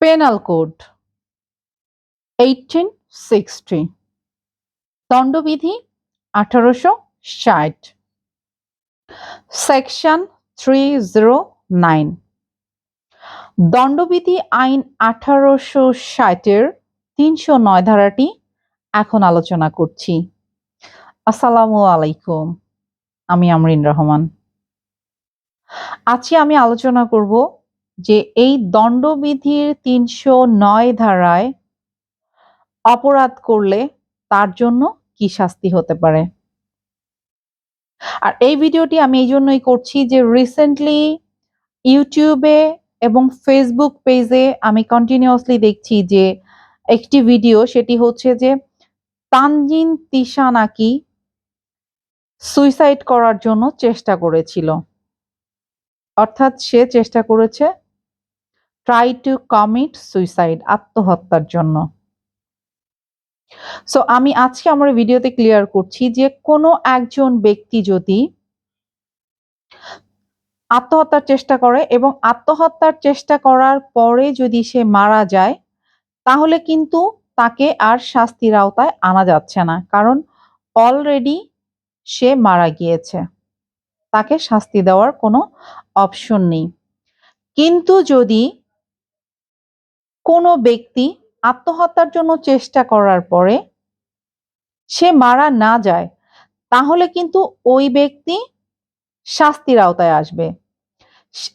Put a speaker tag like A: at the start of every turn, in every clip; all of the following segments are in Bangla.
A: পেনাল কোড এইটিন সিক্সটি দণ্ডবিধি আঠারোশো ষাট. সেকশন থ্রি জিরো নাইন দণ্ডবিধি আইন আঠারোশো ষাটের তিনশো নয় ধারাটি এখন আলোচনা করছি। আসসালামু আলাইকুম, আমি আমরিন রহমান। আজকে আমি আলোচনা করব যে এই দণ্ডবিধির তিনশো নয় ধারায় অপরাধ করলে তার জন্য কি শাস্তি হতে পারে? আর এই ভিডিওটি আমি এই জন্যই করছি যে রিসেন্টলি ইউটিউবে এবং ফেসবুক পেজে আমি কন্টিনিউয়াসলি দেখছি যে একটি ভিডিও সেটি হচ্ছে যে তানজিন তিশা নাকি সুইসাইড করার জন্য চেষ্টা করেছিল। অর্থাৎ সে চেষ্টা করেছে ট্রাই টু কমিট সুইসাইড আত্মহত্যার জন্য। সো আমি আজকে আমার ভিডিওতে ক্লিয়ার করছি যে কোনো একজন ব্যক্তি যদি আত্মহত্যার চেষ্টা করে এবং আত্মহত্যার চেষ্টা করার পরে যদি সে মারা যায়, তাহলে কিন্তু তাকে আর শাস্তির আওতায় আনা যাচ্ছে না। কারণ অলরেডি সে মারা গিয়েছে। তাকে শাস্তি দেওয়ার কোনো অপশন নেই। কিন্তু যদি কোনো ব্যক্তি আত্মহত্যার জন্য চেষ্টা করার পরে সে মারা না যায়, তাহলে কিন্তু ওই ব্যক্তি শাস্তির আওতায় আসবে।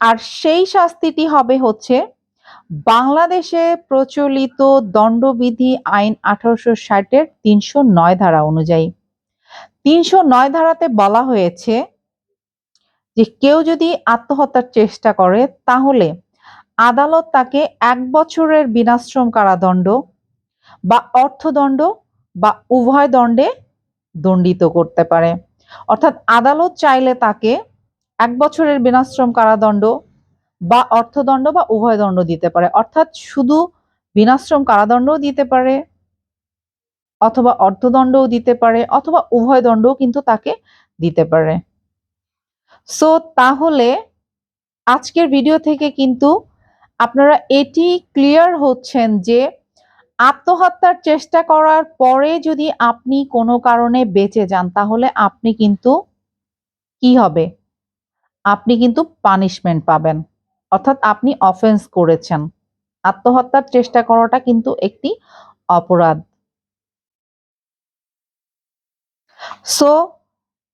A: আর সেই শাস্তিটি হবে হচ্ছে বাংলাদেশে প্রচলিত দণ্ডবিধি আইন আঠারোশো ষাটের তিনশো নয় ধারা অনুযায়ী। তিনশো নয় ধারাতে বলা হয়েছে যে কেউ যদি আত্মহত্যার চেষ্টা করে, তাহলে আদালত তাকে এক বছরের বিনাশ্রম কারাদণ্ড বা অর্থদণ্ড বা উভয় দণ্ডে দণ্ডিত করতে পারে। অর্থাৎ আদালত চাইলে তাকে এক বছরের বিনাশ্রম কারাদণ্ড বা অর্থদণ্ড বা উভয় দণ্ড দিতে পারে। অর্থাৎ শুধু বিনাশ্রম কারাদণ্ডও দিতে পারে অথবা অর্থদণ্ডও দিতে পারে অথবা উভয় দণ্ডও কিন্তু তাকে দিতে পারে। সো তাহলে আজকের ভিডিও থেকে কিন্তু আপনারা এটি ক্লিয়ার হচ্ছেন যে আত্মহত্যার চেষ্টা করার পরে যদি আপনি কোনো কারণে বেঁচে যান, তাহলে আপনি কিন্তু কি হবে? আপনি কিন্তু পানিশমেন্ট পাবেন। অর্থাৎ আপনি অফেন্স করেছেন। আত্মহত্যার চেষ্টা করাটা কিন্তু একটি অপরাধ। সো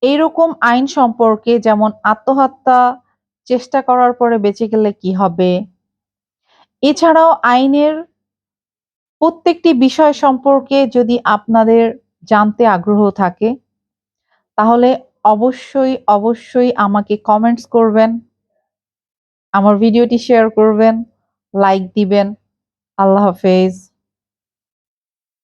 A: এইরকম আইন সম্পর্কে যেমন আত্মহত্যা চেষ্টা করার পরে বেঁচে গেলে কি হবে? এছাড়াও আইনের প্রত্যেকটি বিষয় সম্পর্কে যদি আপনাদের জানতে আগ্রহ থাকে, তাহলে অবশ্যই অবশ্যই আমাকে কমেন্টস করবেন, আমার ভিডিওটি শেয়ার করবেন লাইক দিবেন। আল্লাহ হাফেজ।